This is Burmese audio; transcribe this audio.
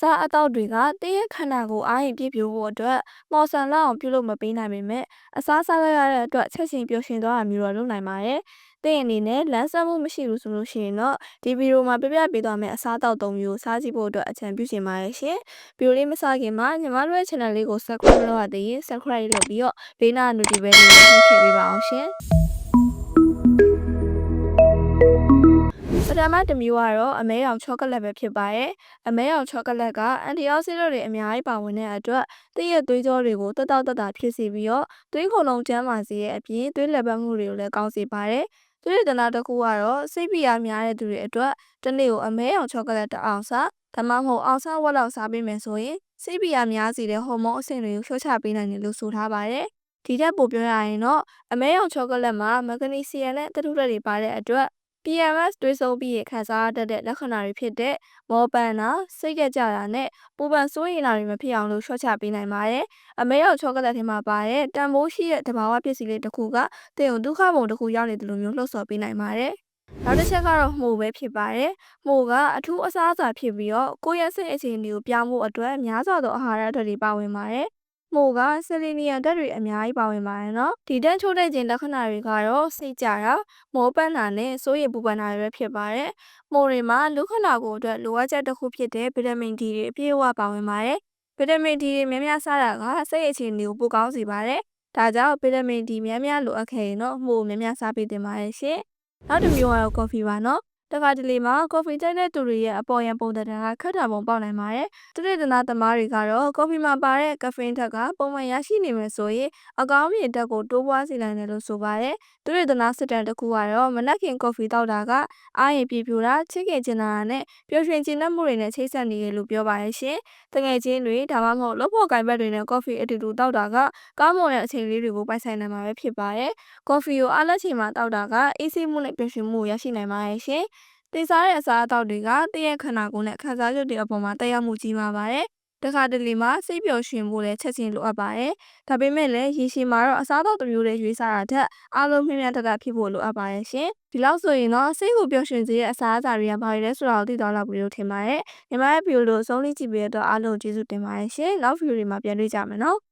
စားအသောက်တွေကတည့်ရဲ့ခန္ဓာကိုယ်အားရင်ပြည့်ပြည့်ဖို့အတွက်မော်ဆန်လောက်အောင်ပြုလုပ်မပေးနိုင်ပေမဲ့အစားစားလိုက်ရတဲ့အတွက်ချက်ချင်းပျော်ရွှင်သွားတာမျိုးတော့လုပ်နိုင်ပါတယ်။တဲ့အနေနဲ့လမ်းဆက်မှုမရှိဘူးဆိုလို့ရှိရင်တော့ဒီဗီဒီယိုမှာပြပြပေးသွားမယ့်အစားအသောက်သုံးမျိုးစားကြည့်ဖို့အတွက်အကြံပြုချင်ပါတယ်ရှင်။ဗီဒီယိုလေးမစခင်မှာညီမတို့ရဲ့ channel လေးကို subscribe လုပ်ရသေးရင် subscribe လုပ်ပြီးတော့ဘေးနား notification လေးကိုနှိပ်ခဲ့ပေးပါအောင်ရှင်။ ပထမတစ်မျိုးကတော့အမဲရောင်ချောကလက်ပဲဖြစ်ပါတယ်။အမဲရောင်ချောကလက်ကအန်တီအောက်ဆီဒန့်တွေအများကြီးပါဝင်တဲ့အတွက်သည့်ရဲ့သွေးကြောတွေကိုတက်တောက်တက်တာဖြစ်စေပြီးတော့သွေးခုံလုံးကျန်းမာစေတဲ့အပြင်သွေးလက်ပတ်မှုတွေကိုလည်းကောင်းစေပါတယ်။သွေးရတနာတစ်ခုကတော့စိတ်ဖိအားများတဲ့သူတွေအတွက်တစ်နေ့ကိုအမဲရောင်ချောကလက်တစ်အောင်စားဒါမှမဟုတ်အောင်စားဝက်လောက်စားပေးမယ်ဆိုရင်စိတ်ဖိအားများစေတဲ့ဟော်မုန်းအဆင့်တွေကိုလျှော့ချပေးနိုင်တယ်လို့ဆိုထားပါတယ်။ဒီထက်ပိုပြောရရင်တော့အမဲရောင်ချောကလက်မှာမဂနီဆီယမ်နဲ့တထုလက်တွေပါတဲ့အတွက် PMS တွေးဆုံးပြီးရခံစားရတတ်တဲ့လက္ခဏာတွေဖြစ်တဲ့မောပန်းတာစိတ်ကြကြတာနဲ့ပူပန်စိုးရိမ်တာတွေမဖြစ်အောင်လို့လျှော့ချပေးနိုင်ပါတယ်။အမဲရောက်ချောကလက်ထဲမှာပါတဲ့တန်ဖိုးရှိတဲ့တဘာဝပစ္စည်းလေးတစ်ခုကတင်ုံဒုက္ခပုံတစ်ခုရောက်နေတယ်လို့မျိုးလှုပ်ဆော်ပေးနိုင်ပါတယ်။နောက်တစ်ချက်ကတော့မှုပဲဖြစ်ပါတယ်။မှုကအထူးအစားအစာဖြစ်ပြီးတော့ကိုယ့်ရဲ့စိတ်အခြေအနေကိုပြောင်းဖို့အတွက်များစွာသောအာဟာရဓာတ်တွေပါဝင်ပါတယ်။ မို့ကဆယ်လီနီယမ်ဓာတ်တွေအများကြီးပါဝင်ပါတယ်နော်ဒီတန်းချိုးတဲ့ခြင်းလက္ခဏာတွေကတော့စိတ်ကြတာမောပန်းတာနဲ့စိုးရိမ်ပူပန်တာတွေပဲဖြစ်ပါတယ်မိုးတွေမှာလူခနာကိုအတွက်လိုအပ်ချက်တစ်ခုဖြစ်တဲ့ဗီတာမင် D တွေအပြည့်အဝပါဝင်ပါတယ်ဗီတာမင် D တွေများများစားတာကစိတ်အခြေအနေကိုပိုကောင်းစေပါတယ်ဒါကြောင့်ဗီတာမင် D များများလိုအပ်ခဲ့ရင်တော့မှုများများစားပေးသင့်ပါတယ်ရှင်နောက်တစ်မျိုးကတော့ကော်ဖီပါနော် တခါတလေမှာကော်ဖီကြိုက်တဲ့သူတွေရဲ့အပေါ်ယံပုံသဏ္ဍာန်ကခက်တာပုံပေါက်နိုင်ပါတယ်။သူတွေတနာသမားတွေကတော့ကော်ဖီမှာပါတဲ့ကဖင်းထက်ကပုံမှန်ရရှိနေမယ်ဆိုရင်အကောင်းမြင်တက်ကိုတိုးပွားစေနိုင်တယ်လို့ဆိုပါတယ်။သူတွေတနာစစ်တမ်းတစ်ခုကတော့မနက်ခင်ကော်ဖီတောက်တာကအားရင်ပြပြူတာချစ်ခင်ချင်တာနဲ့ပျော်ရွှင်ခြင်းနဲ့မှုတွေနဲ့ချိတ်ဆက်နေရလို့ပြောပါရဲ့ရှင်။တငယ်ချင်းတွေဒါမှမဟုတ်လုပ်ဖို့ကိုင်ဘက်တွေနဲ့ကော်ဖီအတူတူတောက်တာကကောင်းမွန်တဲ့အချိန်လေးတွေကိုပိုင်ဆိုင်နိုင်မှာပဲဖြစ်ပါတယ်။ကော်ဖီကိုအားလက်ချိန်မှာတောက်တာကအေးဆေးမှုနဲ့ပျော်ရွှင်မှုရရှိနိုင်ပါရဲ့ရှင်။ တင်စားတဲ့အစားအသောက်တွေကတည့်ရဲ့ခန္ဓာကိုယ်နဲ့ခံစားချက်တွေအပေါ်မှာတက်ရောက်မှုကြီးမားပါတယ်။တခါတလေမှာစိတ်ပျော်ရွှင်ဖို့လည်းချက်ချင်းလိုအပ်ပါတယ်။ဒါပေမဲ့လည်းရေရှည်မှာတော့အစားအသောက်တစ်မျိုးလေးရွေးစားတာထက်အားလုံးမြင်မြန်တတ်တာဖြစ်ဖို့လိုအပ်ပါတယ်ရှင်။ဒီလောက်ဆိုရင်တော့စိတ်ကိုပျော်ရွှင်စေတဲ့အစားအစာတွေကဘာတွေလဲဆိုတာကိုသိသွားလောက်ပြီလို့ထင်ပါတယ်။ညီမရဲ့ဗီဒီယိုကိုဆုံးလေးကြည့်ပြီးတော့အားလုံးကျေးဇူးတင်ပါတယ်ရှင်။နောက်ဗီဒီယိုတွေမှာပြန်တွေ့ကြမယ်နော်။